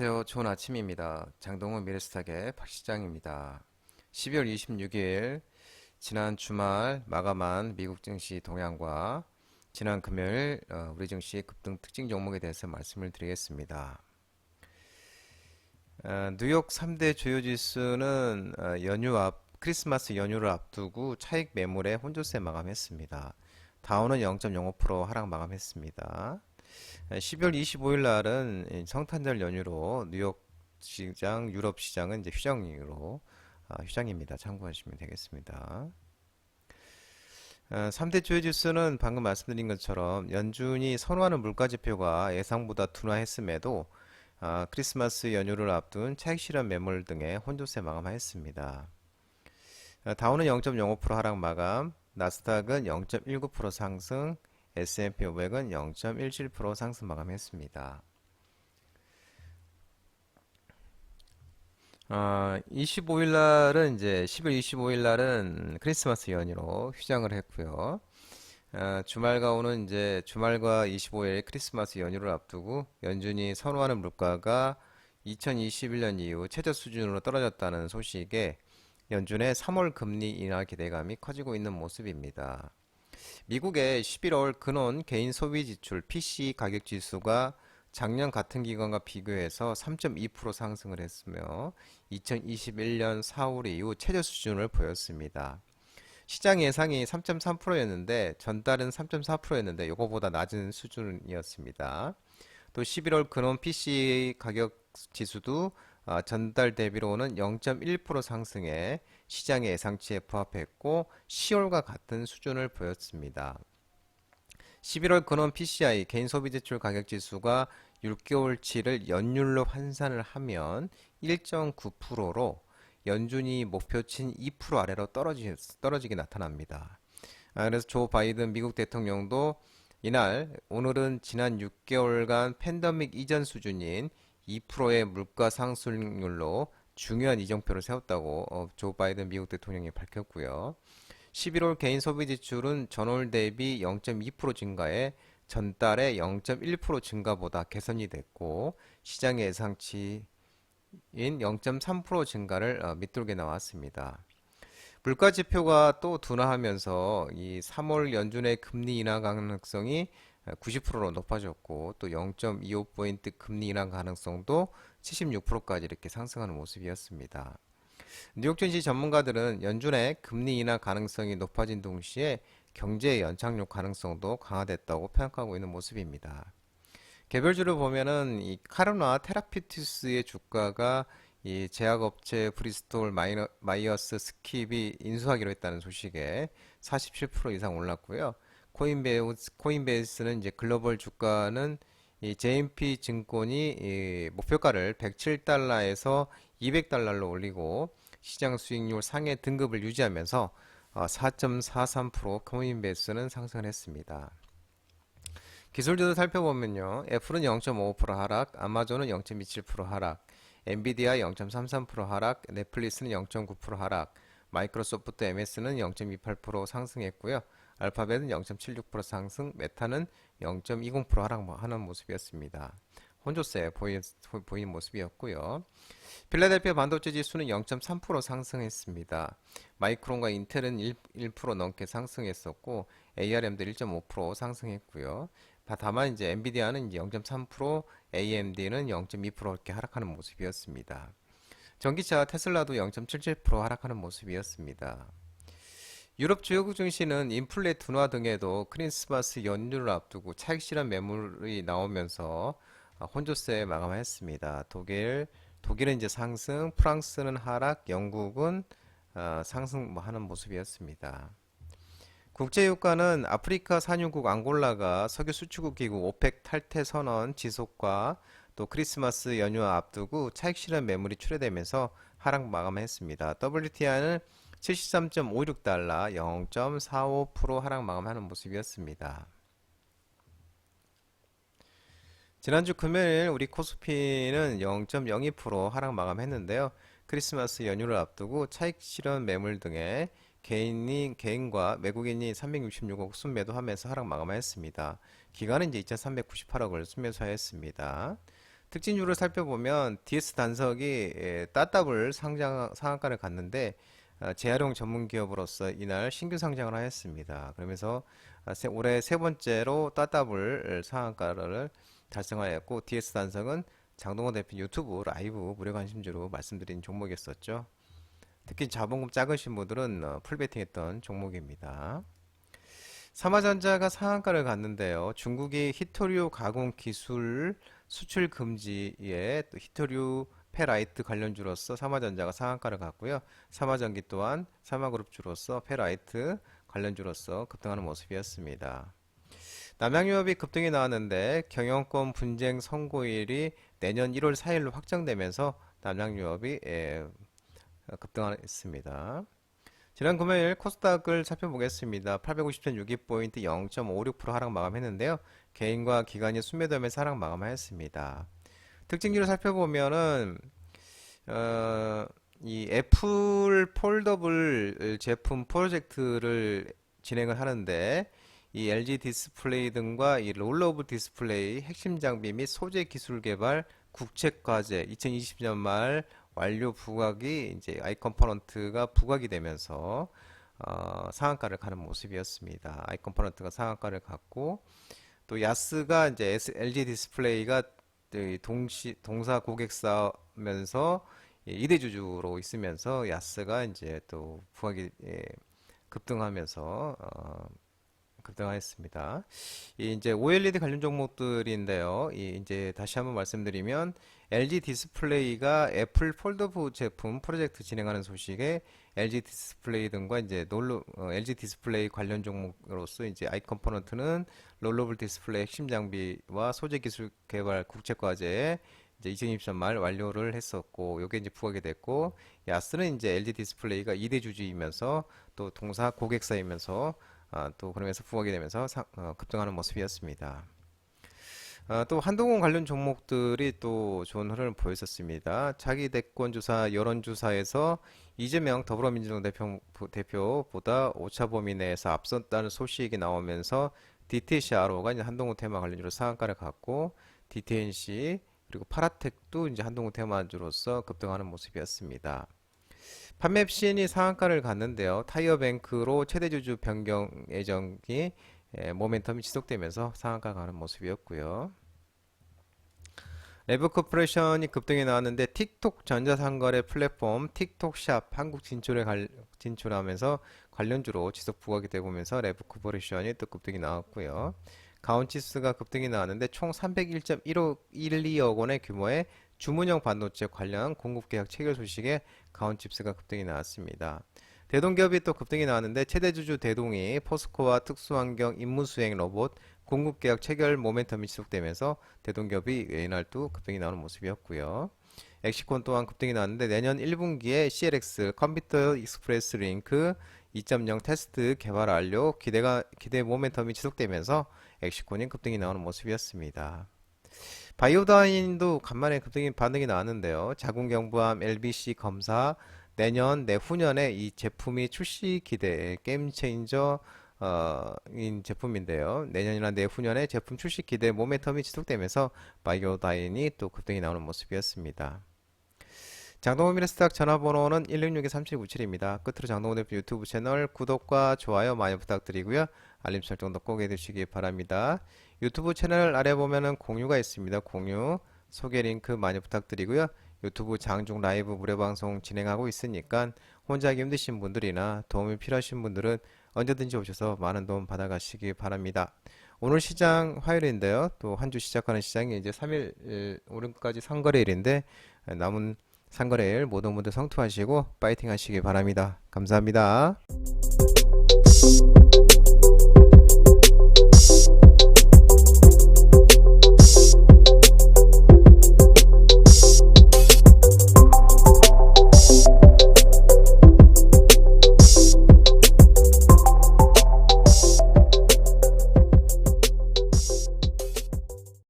안녕하세요. 좋은 아침입니다. 장동훈 미래스탁의 박 시장입니다. 12월 26일 지난 주말 마감한 미국 증시 동향과 지난 금요일 어, 우리 증시 급등 특징 종목에 대해서 말씀을 드리겠습니다. 어, 뉴욕 3대 주요 지수는 어, 연휴 앞 크리스마스 연휴를 앞두고 차익 매물에 혼조세 마감했습니다. 다우는 0.05% 하락 마감했습니다. 12월 25일 날은 성탄절 연휴로 뉴욕 시장, 유럽 시장은 이제 휴장으로 아, 휴장입니다. 참고하시면 되겠습니다. 3대 주요 지수는 방금 말씀드린 것처럼 연준이 선호하는 물가 지표가 예상보다 둔화했음에도 아, 크리스마스 연휴를 앞둔 차익 실현 매물 등의 혼조세 마감하였습니다. 아, 다우는 0.05% 하락 마감, 나스닥은 0.19% 상승, S&P 500은 0.17% 상승 마감했습니다. 아, 25일 날은 이제 10월 25일 날은 크리스마스 연휴로 휴장을 했고요. 아, 주말과 오는 이제 주말과 25일 크리스마스 연휴를 앞두고 연준이 선호하는 물가가 2021년 이후 최저 수준으로 떨어졌다는 소식에 연준의 3월 금리 인하 기대감이 커지고 있는 모습입니다. 미국의 11월 근원 개인 소비 지출 PC 가격 지수가 작년 같은 기간과 비교해서 3.2% 상승을 했으며 2021년 4월 이후 최저 수준을 보였습니다. 시장 예상이 3.3%였는데 전달은 3.4%였는데 이거보다 낮은 수준이었습니다. 또 11월 근원 PC 가격 지수도 아, 전달 대비로는 0.1% 상승해 시장의 예상치에 부합했고 10월과 같은 수준을 보였습니다. 11월 근원 PCI 개인 소비 지출 가격 지수가 6개월치를 연율로 환산을 하면 1.9%로 연준이 목표친 2% 아래로 떨어지, 떨어지게 나타납니다. 아, 그래서 조 바이든 미국 대통령도 이날 오늘은 지난 6개월간 팬데믹 이전 수준인 2%의 물가 상승률로 중요한 이정표를 세웠다고 어, 조 바이든 미국 대통령이 밝혔고요. 11월 개인 소비 지출은 전월 대비 0.2% 증가해 전달의 0.1% 증가보다 개선이 됐고 시장의 예상치인 0.3% 증가를 어, 밑돌게 나왔습니다. 물가 지표가 또 둔화하면서 이 3월 연준의 금리 인하 가능성이 90%로 높아졌고 또 0.25포인트 금리 인하 가능성도 76%까지 이렇게 상승하는 모습이었습니다. 뉴욕 증시 전문가들은 연준의 금리 인하 가능성이 높아진 동시에 경제의 연착륙 가능성도 강화됐다고 평가하고 있는 모습입니다. 개별주를 보면은 이 카르나 테라피티스의 주가가 이 제약업체 브리스톨 마이너, 마이어스 스킵이 인수하기로 했다는 소식에 47% 이상 올랐고요. 코인베이스, 코인베이스는 이제 글로벌 주가는 이 JMP 증권이 이 목표가를 107달러에서 200달러로 올리고 시장 수익률 상해 등급을 유지하면서 4.43% 어, 코인베이스는 상승했습니다. 기술주도 살펴보면요. 애플은 0.5% 하락, 아마존은 0.27% 하락, 엔비디아 0.33% 하락, 넷플릭스는 0.9% 하락, 마이크로소프트 MS는 0.28% 상승했고요. 알파벳은 0.76% 상승, 메타는 0.20% 하락하는 모습이었습니다. 혼조세 보인, 보이는 모습이었고요. 필라델피아 반도체 지수는 0.3% 상승했습니다. 마이크론과 인텔은 1, 1% 넘게 상승했었고 ARM도 1.5% 상승했고요. 다만 이제 엔비디아는 0.3%, AMD는 0.2% 이렇게 하락하는 모습이었습니다. 전기차 테슬라도 0.77% 하락하는 모습이었습니다. 유럽 주요국 증시는 인플레 둔화 등에도 크리스마스 연휴를 앞두고 차익 실현 매물이 나오면서 혼조세 마감했습니다. 독일 독일은 이제 상승, 프랑스는 하락, 영국은 어, 상승하는 모습이었습니다. 국제유가는 아프리카 산유국 앙골라가 석유 수출국 기구 오펙 탈퇴 선언 지속과 또 크리스마스 연휴 앞두고 차익 실현 매물이 출회되면서 하락 마감했습니다. WTI는 73.56달러 0.45% 하락 마감하는 모습이었습니다. 지난주 금요일 우리 코스피는 0.02% 하락 마감했는데요. 크리스마스 연휴를 앞두고 차익 실현 매물 등의 개인이 개인과 외국인이 366억 순매도하면서 하락 마감했습니다. 기간은 이제 2,398억을 순매수하였습니다. 특징주를 살펴보면 DS 단석이 예, 따따블 상장 상한가를 갔는데 아, 재활용 전문 기업으로서 이날 신규 상장을 하였습니다. 그러면서 아, 세- 올해 세 번째로 따따블 상한가를 달성하였고 DS 단석은 장동원 대표 유튜브 라이브 무료 관심주로 말씀드린 종목이었었죠. 특히 자본금 작으신 분들은 어, 풀베팅했던 종목입니다. 삼화전자가 상한가를 갔는데요. 중국이 히토류 가공 기술 수출 금지에 또 히토류 페라이트 관련주로서 삼화전자가 상한가를 갔고요. 삼화전기 또한 삼화그룹주로서 페라이트 관련주로서 급등하는 모습이었습니다. 남양유업이 급등이 나왔는데 경영권 분쟁 선고일이 내년 1월 4일로 확정되면서 남양유업이 예, 급등했습니다. 지난 금요일 코스닥을 살펴보겠습니다. 850.62포인트 0.56% 하락 마감했는데요. 개인과 기관이 순매도하면서 하락 마감하였습니다. 특징지를 살펴보면은 어, 이 애플 폴더블 제품 프로젝트를 진행을 하는데 이 LG 디스플레이 등과 이 롤러브 디스플레이 핵심 장비 및 소재 기술 개발 국책 과제 2020년 말 완료 부각이 이제 아이 컴포넌트가 부각이 되면서 어, 상한가를 가는 모습이었습니다. 아이 컴포넌트가 상한가를 갔고 또 야스가 이제 LG 디스플레이가 이 동시 동사 고객사면서 이대 주주로 있으면서 야스가 이제 또 부각이 예, 급등하면서 어, 급등하였습니다. 이 이제 OLED 관련 종목들인데요. 이 이제 다시 한번 말씀드리면 LG 디스플레이가 애플 폴더브 제품 프로젝트 진행하는 소식에 LG 디스플레이 등과 이제 롤러 어, LG 디스플레이 관련 종목으로서 이제 아이 컴포넌트는 롤러블 디스플레이 핵심 장비와 소재 기술 개발 국제 과제에 이제 2023년 말 완료를 했었고 요게 이제 부각이 됐고 야스는 이제 LG 디스플레이가 2대 주주이면서 또 동사 고객사이면서 아, 또 그러면서 부각이 되면서 상- 어, 급등하는 모습이었습니다. 아, 또 한동훈 관련 종목들이 또 좋은 흐름을 보였었습니다. 자기 대권 주사 여론조사에서 이재명 더불어민주당 대표, 대표보다 오차 범위 내에서 앞섰다는 소식이 나오면서 DTCRO가 이제 한동훈 테마 관련주로 상한가를 갔고 DTNC 그리고 파라텍도 이제 한동훈 테마주로서 급등하는 모습이었습니다. 판매 시인이 상한가를 갔는데요. 타이어뱅크로 최대 주주 변경 예정이 예, 모멘텀이 지속되면서 상한가 가는 모습이었고요. 레브 코퍼레이션이 급등이 나왔는데 틱톡 전자상거래 플랫폼 틱톡샵 한국 진출에 갈- 진출하면서 관련주로 지속 부각이 되면서 레브 코퍼레이션이 또 급등이 나왔고요. 가온치스가 급등이 나왔는데 총 301.12억 원의 규모의 주문형 반도체 관련 공급 계약 체결 소식에 가온칩스가 급등이 나왔습니다. 대동기업이 또 급등이 나왔는데 최대 주주 대동이 포스코와 특수환경 임무수행 로봇 공급 계약 체결 모멘텀이 지속되면서 대동기업이 이날 또 급등이 나오는 모습이었고요. 엑시콘 또한 급등이 나왔는데 내년 1분기에 CLX 컴퓨터 익스프레스 링크 2.0 테스트 개발 완료 기대가 기대 모멘텀이 지속되면서 엑시콘이 급등이 나오는 모습이었습니다. 바이오다인도 간만에 급등이 반등이 나왔는데요. 자궁경부암 LBC 검사 내년 내후년에 이 제품이 출시 기대 게임 체인저 어, 인 제품인데요. 내년이나 내후년에 제품 출시 기대 모멘텀이 지속되면서 바이오다인이 또 급등이 나오는 모습이었습니다. 장동원 미래스탁 전화번호는 166-3797입니다. 끝으로 장동원 대표 유튜브 채널 구독과 좋아요 많이 부탁드리고요. 알림 설정도 꼭 해두시기 바랍니다. 유튜브 채널 아래 보면은 공유가 있습니다. 공유 소개 링크 많이 부탁드리고요. 유튜브 장중 라이브 무료 방송 진행하고 있으니까 혼자 하기 힘드신 분들이나 도움이 필요하신 분들은 언제든지 오셔서 많은 도움 받아가시기 바랍니다. 오늘 시장 화요일인데요. 또 한 주 시작하는 시장이 이제 3일 오늘까지 상거래일인데 남은 상거래일 모든 분들 성투하시고 파이팅 하시기 바랍니다. 감사합니다.